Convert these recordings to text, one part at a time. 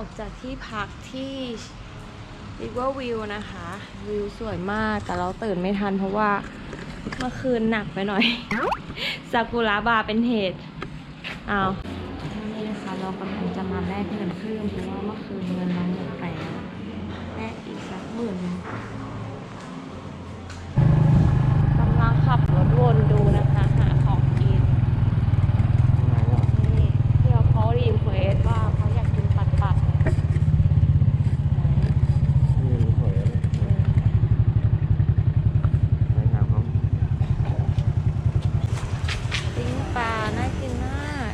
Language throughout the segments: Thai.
ออกจากที่พักที่ลิเวอร์วิวนะคะ วิวสวยมากแต่เราตื่นไม่ทันเพราะว่าเมื่อคืนหนักไปหน่อยซากุระบาเป็นเหตุเอ้าวนี่นะคะเรากำลังจะมาแลกเงินเพิ่มเพราะว่าเมื่อคืนเงินเราหมดไปแล้วแลกอีกสักหมื่นนึงกำลังขับรถวนดูนะคะ หาของกิน นี่เที่ยวเขารีเควสว่าเขาอยากกินปัดปัด นี่มันสวยเลยสวยงามครับ ปิ้งปลา น่ากินมาก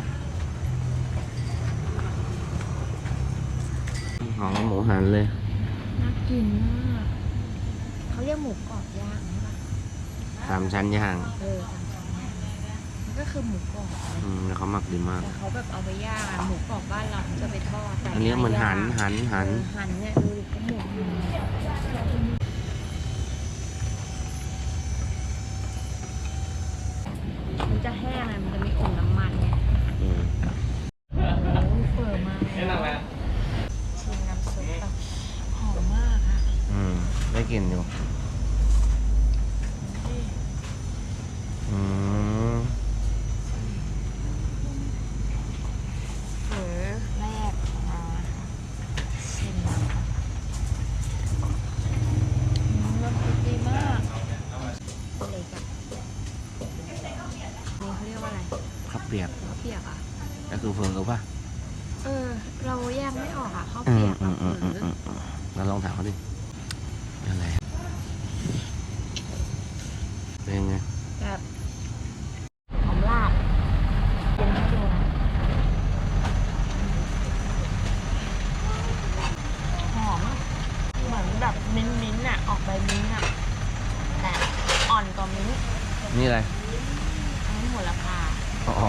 หอมหมูหันเลย น่ากินมาก เขาเรียกหมูกรอบย่างใช่ปะ สามชั้นย่างเออสามชั้นย่างมันก็คือหมูกรอบอืมแล้วเขาหมักดีมาก แต่เขาแบบเอาไปย่างอะหมูกรอบบ้านเราเขาจะไปทอดแต่อันนี้เหมือนหันย่างหันหัน เออหันเนี่ยดูดิเขาหมูหันมันจะแห้งอะมันจะไม่อมน้ำมันไง อืม โอ้ยเปิดมาแล้วชิมน้ำซุปแบบหอมมากอะ อืมได้กลิ่นอยู่ อืม เออแรกของเรานะคะชิมนะคะอืมน้ำซุปดีมากอะไรกันนี่เขาเรียกว่าอะไร ข้าว เปียกข้าวเปียกอะก็คือเฟิร์นรู้ป่ะเออ เราแยกไม่ออกอะข้าวอืเปีมยกอืกับมอืมอืหมรือ อืมเราลองถามเขาดิอะไรเป็นไง แบบหอมลาบกินให้ดูนะหอม เหมือนแบบมิ้นท์มิ้นท์อะ ออกใบมิ้นท์อะ แต่อ่อนกว่ามิ้นท์ นี่อะไร อันนี้โหระพา อ๋อ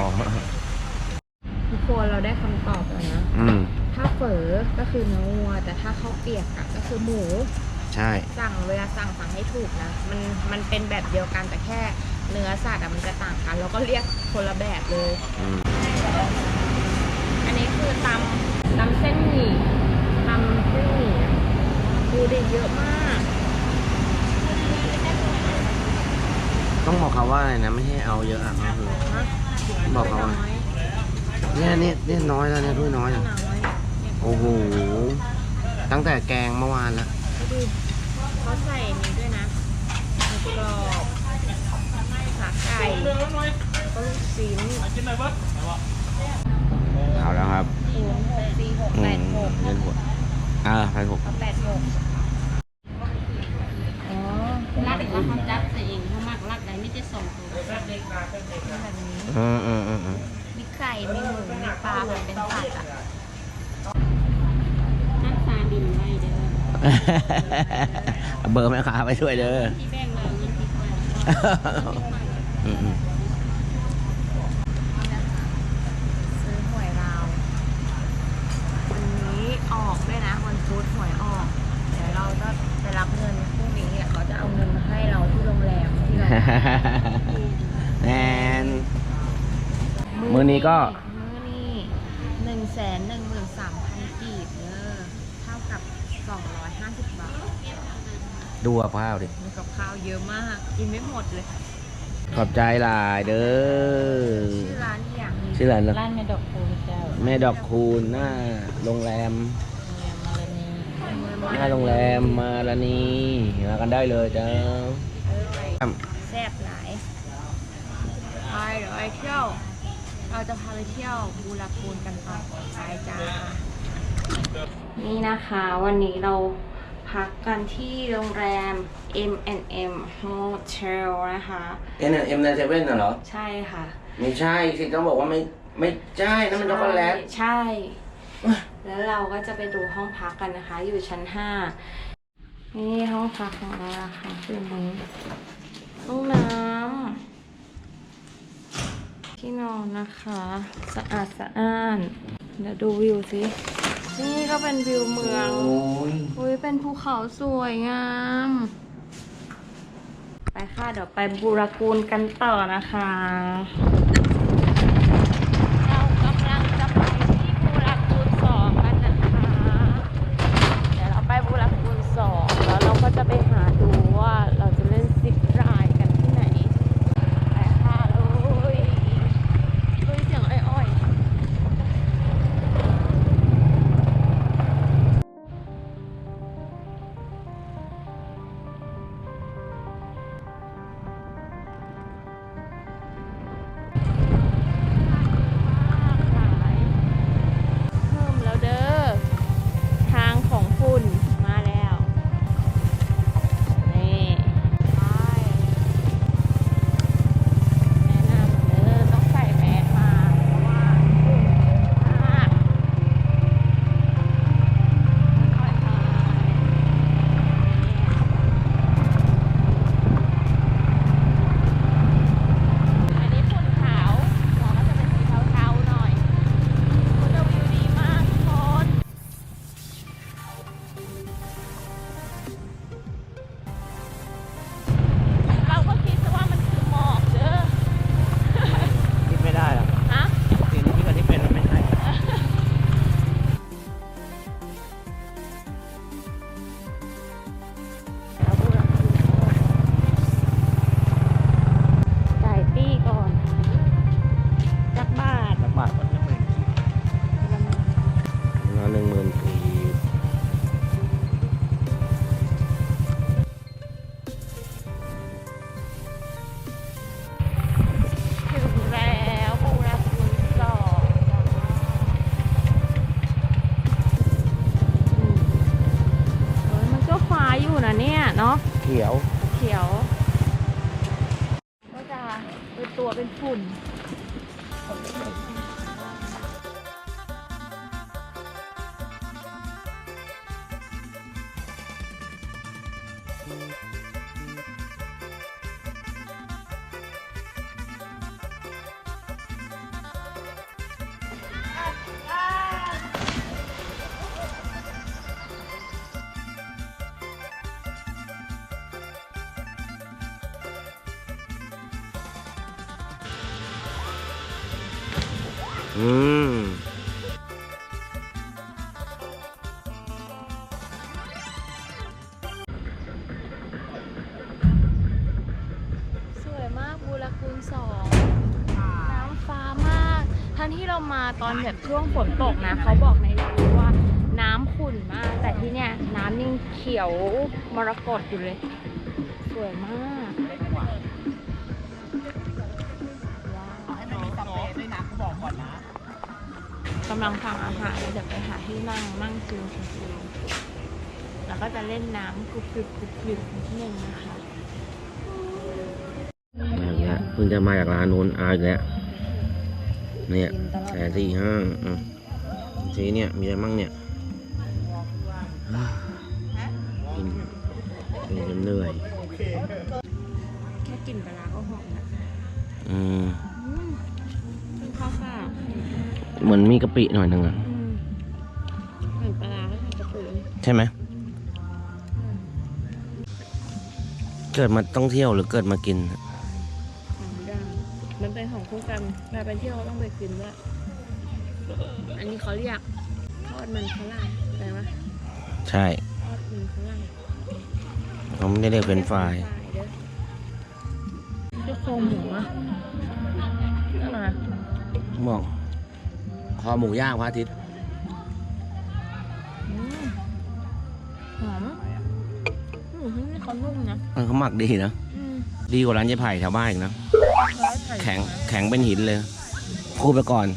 ทุกคนเราได้คำตอบแล้วนะ อืม ถ้าเฝอก็คือเนื้อวัว แต่ถ้าข้าวเปียกอะก็คือห มูใช่ สั่งเวลาสั่งสั่งให้ถูกนะ มันมันเป็นแบบเดียวกันแต่แค่เนื้อสัตว์อะมันจะต่างกัน แล้วก็เรียกคนละแบบเลย อืม อันนี้คือตำตำเส้นหมี่ตำเส้นหมี่อะดูดิเยอะมาก ต้องบอกเขาว่าอะไรนะ ไม่ให้เอาเยอะอะก็คือนะบอกเขาว่าน้อยเนี่ยนี่นี่น้อยแล้วเนี่ยด้วยน้อยน้อะอยเนี่ยโอ้โห ตั้งแต่แกงเมื่อวานแล้วดูดิเขาใส่นี้ด้วยนะหมูกรอบขาไก่ก็ลูกชิ้นเอาแล้วครับศูนย์หกสี่หกอืแปมดหกเล่นหัวอ่าไปหก เอาแปดหกอ๋อ รักว่าเขาจับใส่เองเขามักรักใดไม่ได้ส่งตัว แบบนี้ อืมอืมอืมอืม มีไก่มีหมูมีปลาแบบเป็นสัตว์อะ นักซาบินไว้เด้อ เบอร์แม่ค้าไปช่วยเด้อที่แบ่งเราเงินที่ไว้อืมอืมซื้อหวยเราวันนี้ออกด้วยนะวันพุธหวยออก เดี๋ยวเราจะไปรับเงินพรุ่งนี้เดี๋ยเขาจะเอาเงินมาให้เราที่โรงแรมที่เราแนน มื้อนี้ก็ มื้อนี้หนึ่งแสนหนึ่งหมื่นสามพันกีบเด้อเท่ากับสองร้อยห้าสิบบาท ดูกับข้าวดิมีกับข้าวเยอะมาก กินไม่หมดเลย ขอบใจหลายเด้อ ชื่อร้านอย่างนี้ชื่ออะไรนะร้านแม่ดอกคูณเจ้าแม่ดอกคูณหน้าโรงแรมมาเลยนี่หน้าโรงแรมมาลานีมากันได้เลยจ้าเออไปครับแซ่บหลายไปเดี๋ยวไปเที่ยว เราจะพาไปเที่ยวบูราคูนกันต่อไปจ้านี่นะคะ วันนี้เรา พักกันที่โรงแรม M&M Hotel นะคะเอ็นเอ็มในเซเว่นน่ะเหรอ ใช่ค่ะ ไม่ใช่สิต้องบอกว่าไม่ไม่ใช่นั่นมันช็อกโกแลต ใช่ แล้วเราก็จะไปดูห้องพักกันนะคะ อยู่ชั้นห้า นี่ห้องพักของเราละค่ะคือมือห้องน้ำที่นอนนะคะ สะอาดสะอ้านเดี๋ยวดูวิวสิ นี่ก็เป็นวิวเมืองโอ้ยอุ้ยเป็นภูเขาสวยงาม ไปค่ะ เดี๋ยวไปบูรากูลกันต่อนะคะ เขียว เขียว ก็จะเป็นตัวเป็นฝุ่น เรามาตอนแบบช่วงฝนตกนะ เขาบอกในรีวิวว่าน้ำขุ่นมาก แต่ที่เนี่ยน้ำยังเขียวมรกตอยู่เลย สวยมากว้าวกำลังฟังอาหารแล้วเดี๋ยวไปหาที่นั่งนั่งชิลชิลๆแล้วก็จะเล่นน้ำกรุบกริบกรุบกริบนิดนึงนะคะมาอีกแล้วเพิ่งจะมาจากร้านนู้นเอาอีกแล้ว เนี่ยแสนสี่ห้าอะทีเนี่ยมีอะไรมั่งเนี่ยกินกินจนเหนื่อย แค่กลิ่นปลาร้าก็หอมนะอืมอืมเป็นข้าวเปล่าเหมือนมีกะปิหน่อยหนึ่งอะอืมเหมือนปลาร้าก็ทำกระปุกใช่ไหมเกิดมาต้องเที่ยวหรือเกิดมากิน คู่กันเวลาไปเที่ยวเราต้องไปกินด้วยอันนี้เขาเรียกทอดมันฝรั่งแปลว่าใช่ทอดมันฝรั่งเขาไม่ได้เรียกเป็นไฟรายเด้อเรียกโครงหมูอะนั่นนะบอกคอหมูย่างพระอาทิตย์อืมหอมหมูที่นี่เขานุ่มนะเออเขาหมักดีนะอืมดีกว่าร้านยายไผ่แถวบ้านอีกนะร้อยไผ่ แข็งแข็งเป็นหินเลย พูดไปก่อน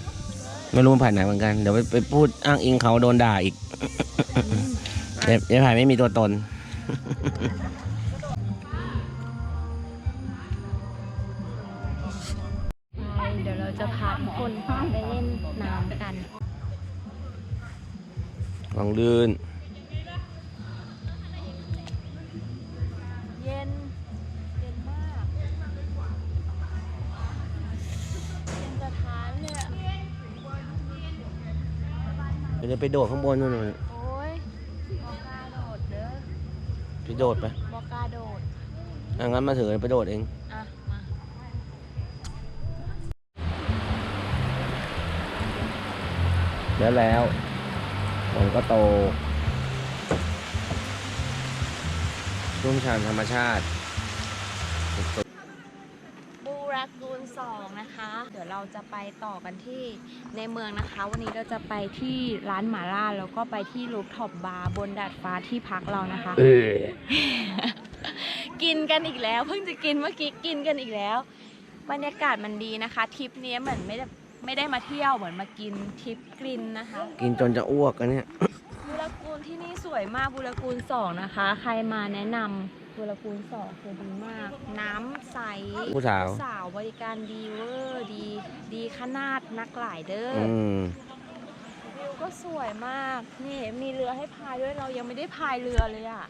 ไม่รู้มันผ่านไหนเหมือนกัน เดี๋ยวไปไปพูดอ้างอิงเขาโดนด่าอีกอืมยายยายไผ่ไม่มีตัวตนไปเดี๋ยวเราจะพาทุกคนไปเล่นน้ำกันลองลื่น ไปโดดข้างบนนู่นน่ะโอ้ยบอกาโดดเด้อไปโดดไปบอกาโดด อะงั้นมาถือไปโดดเอง อะ มาแล้วแล้วฝนก็โตชุ่มฉ่ำธรรมชาติบู รากูลสองนะคะ เดี๋ยวเราจะไปต่อกันที่ในเมืองนะคะ วันนี้เราจะไปที่ร้านหมาล่าแล้วก็ไปที่รูฟท็อปบาร์บนดาดฟ้าที่พักเรานะคะเออกินกันอีกแล้วเพิ่งจะกินเมื่อกี้กินกันอีกแล้ว บรรยากาศมันดีนะคะทริปนี้เหมือนไม่ได้ไม่ได้มาเที่ยวเหมือนมากินทริปกลินนะคะ กินจนจะอ้วกกันเนี่ยบุรกูลที่นี่สวยมากบุรกูลสองนะคะ ใครมาแนะนำ บุรกูลสองคือดีมาก น้ำใสผู้สาว สาวบริการดีเวอร์ดี ดีขนาดนักหลายเด้ออืมวิวก็สวยมาก นี่มีเรือให้พายด้วยเรายังไม่ได้พายเรือเลยอะ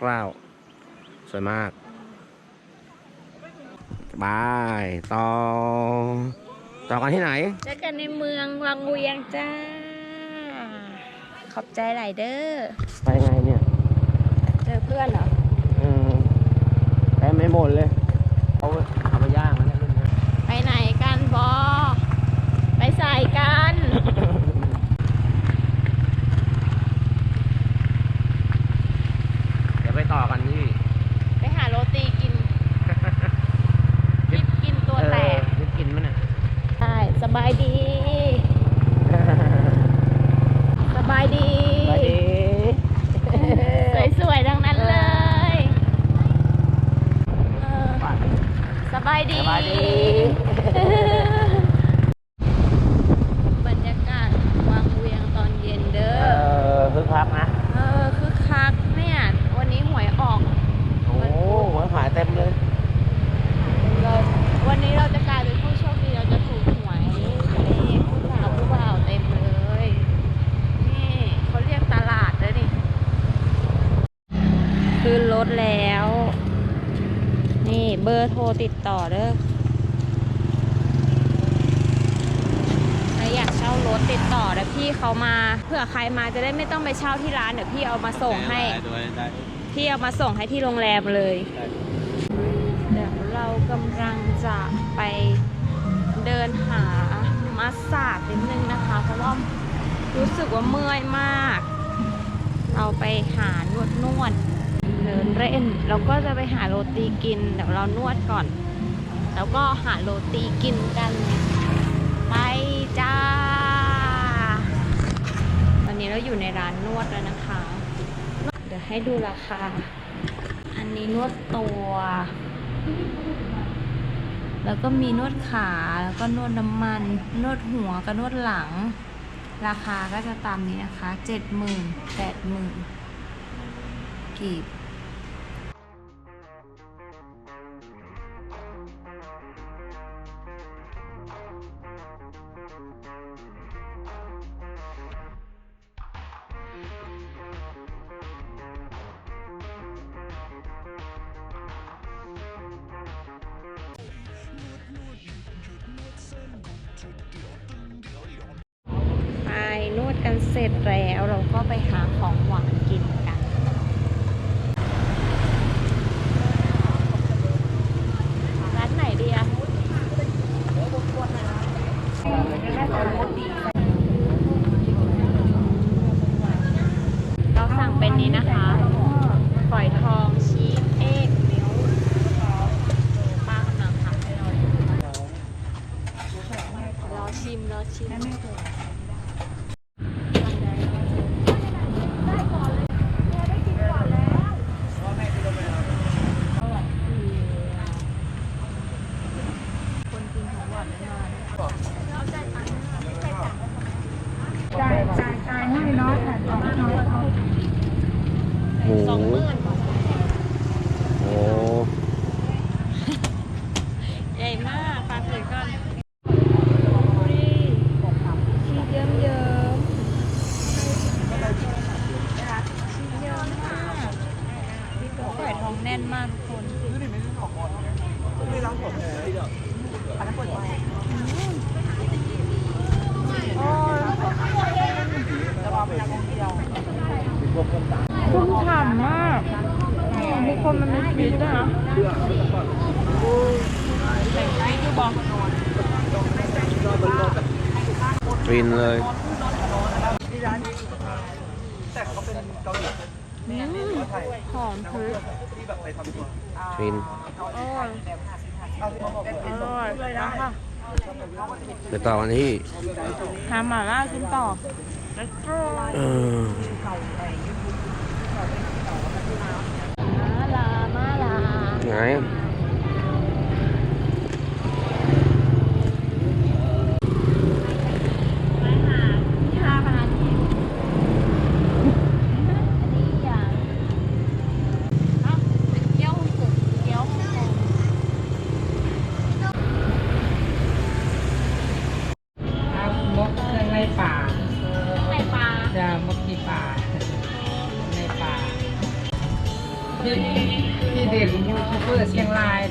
คร่าวๆสวยมากบายต่อ ต่อกันที่ไหน เจอกันในเมืองวังเวียงจ้า ขอบใจหลายเด้อ ไปไงเนี่ยเจอเพื่อนเหรออืมแต้ไม่หมดเลย เอาเอาไปย่างแล้วเนี่ยรุ่นเนี้ยไปไหนกันบอไปใส่กัน เดี๋ยวไปต่อกันที่ ไปหาโรตีกิน กินกินตัวแตก เออกินมันเนี่ย ใช่สบายดี สบายดี ไปดี สวยๆ ทั้งนั้นเลยเออสบายดี สบายดี บรรยากาศวังเวียงตอนเย็นเด้ เอ อ อคึกคักนะ เออคือคักเนี่ย บอร์โทรติดต่อเด้อใครอยากเช่ารถติดต่อเดี๋ยวพี่เขามาเผื่อใครมาจะได้ไม่ต้องไปเช่าที่ร้านเดี๋ยวพี่เอามาส่งให้ พี่เอามาส่งให้ที่โรงแรมเลย เดี๋ยวเรากำลังจะไปเดินหามัสซาดนิดนึงนะคะ เพราะว่ารู้สึกว่าเมื่อยมาก เราไปหานวดนวด เดินเล่นแล้วก็จะไปหาโรตีกิน เดี๋ยวเรานวดก่อน แล้วก็หาโรตีกินกัน ไปจ้า ตอนนี้เราอยู่ในร้านนวดแล้วนะคะ เดี๋ยวให้ดูราคา อันนี้นวดตัว แล้วก็มีนวดขา แล้วก็นวดน้ำมัน นวดหัวกับนวดหลัง ราคาก็จะตามนี้นะคะ เจ็ดหมื่นแปดหมื่นกีบ เสร็จแล้วเราก็ไปหาของหวานกินกัน ร้านไหนดีอะเราสั่งเป็นนี้นะคะฝอยทองชีสเอ็กมิ้วป้ากำลังทำให้เราอยรอชิมรอชิม คนกินของหวานแน่นอน จ่ายจ่ายจ่ายให้น้อยค่ะจ่ายให้น้อยเขา หมู สองหมื่น โอ้ ใหญ่มากปลาเผือกก่อนนี่ชีสเยิ้มเยิ้มชีสเยิ้มมากพี่ ตัวไก่ทองแน่นมากทุกคนชุ่มฉ่ำมากทุกคนมันไมีชีสด้วยนะแต่งชีสดูบอกฟินเลยอืมหอมพริก ฟินอร่อยอร่อยนะคะไปต่อกันที่ทำหม่าล่ากินต่อ Let's go เออมาลามาลาไงไ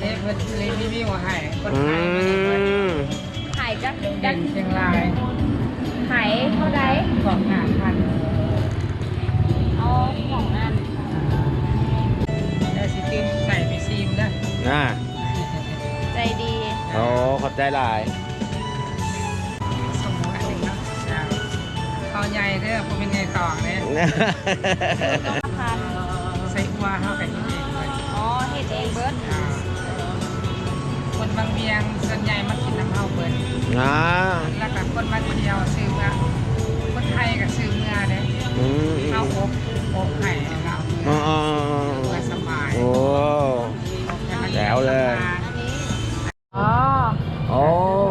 ร์เชียงรายเด้เพิ่นรีวิวให้คนอืไทยเพิ่นเพิ่นมไข่จักเด่จักนเชียงรายไข่เท่าใดของงานพันเอาของอันแล้วสิติมใส่ไปซีมนะอ่าใจดีโอ้ขอบใจหลาย สมมุติอันหนึ่งเนาะจ้ะข้าวใหญ่เด้อผมเป็นไงตอเนี่ยต้องพันใส่อัวเข้าไปที่เองเลยอ๋อเห็ดเองเบิร์ดอ่า คนบางเวียงส่วนใหญ่มากินน้ำเฮาเบิดอ่าแล้วก็คนมาเที่ยวซื้อเมื่อคนไทยก็ซื้อเมื่อเด้อืมเอาอบอบไข่เราอ๋อเพื่อสบายโอ้ แจ๋วเลยอันนี้อ๋อ โอ้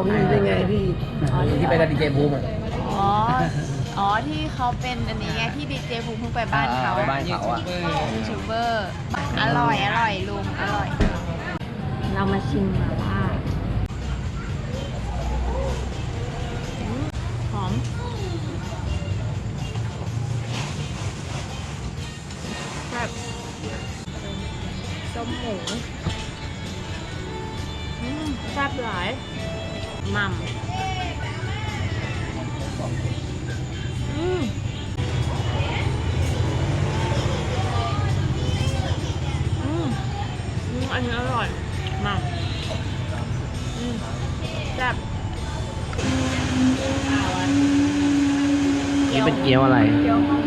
พี่ได้ไงพี่ที่ไปกับดีเจบูมอะ อ๋อ อ๋อที่เขาเป็นอันนี้ไงที่ดีเจภูมิเพิ่งไปบ้านเขาอ่าไปบ้านเขาอะ ยูทูบเบอร์ อร่อยอร่อยลุงอร่อย เรามาชิมหมา มัมอืมอันนี้อร่อยมากแซ่บนี่เป็นเกี๊ยวอะไร เกี๊ยวข้าว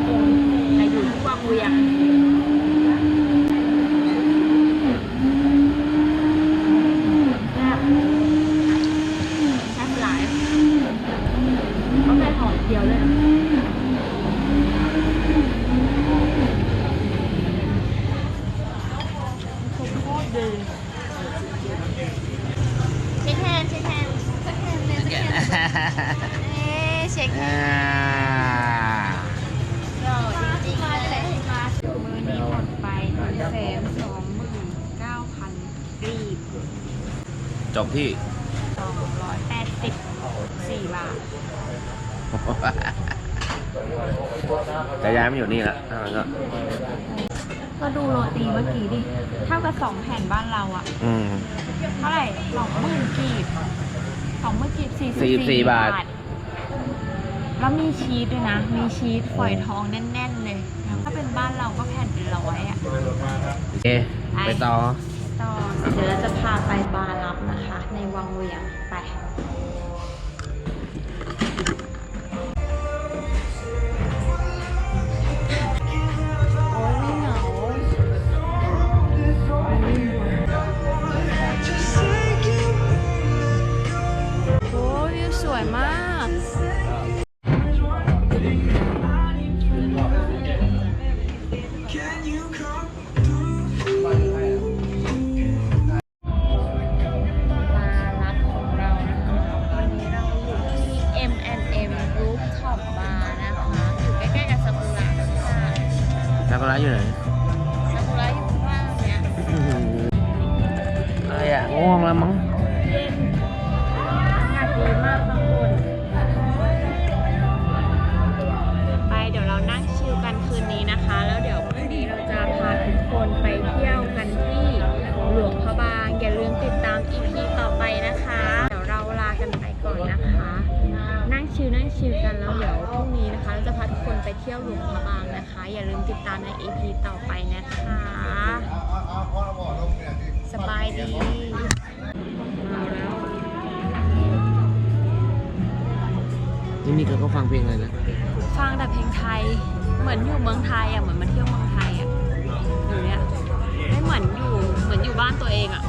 เอ๊ะเช็คแฮนด์อ่าเดี๋ยวจริงๆเลยมือนี้หมดไปหนึ่งแสนสองหมื่นเก้าพันรีบจบที่ สองร้อยแปดสิบสี่บาทจะย้ายมาอยู่นี่ละถ้างั้นก็ ก็ดูโรตีเมื่อกี้ดิเท่ากับสองแผ่นบ้านเราอะอืม เท่าไหร่สองหมื่นกีบ สองหมื่นกีบสี่สี่สิบสี่บาท แล้วมีชีสด้วยนะ มีชีสฝอยทองแน่น ๆ เลย ถ้าเป็นบ้านเราก็แผ่นเป็นร้อยอะโอเค ไปต่อ ต่อ เดี๋ยวเราจะพาไปบาร์ลับนะคะ ในวังเวียงไป ยวิวสวยมาก เที่ยวหลวงพระบางนะคะ อย่าลืมติดตามใน EP ต่อไปนะคะ สบายดีมาแล้วที่นี่เขาก็ฟังเพลงอะไรนะ ฟังแต่เพลงไทย เหมือนอยู่เมืองไทยอะ เหมือนมาเที่ยวเมืองไทยอะ อยู่เนี้ยไม่เหมือนอยู่ เหมือนอยู่บ้านตัวเองอะ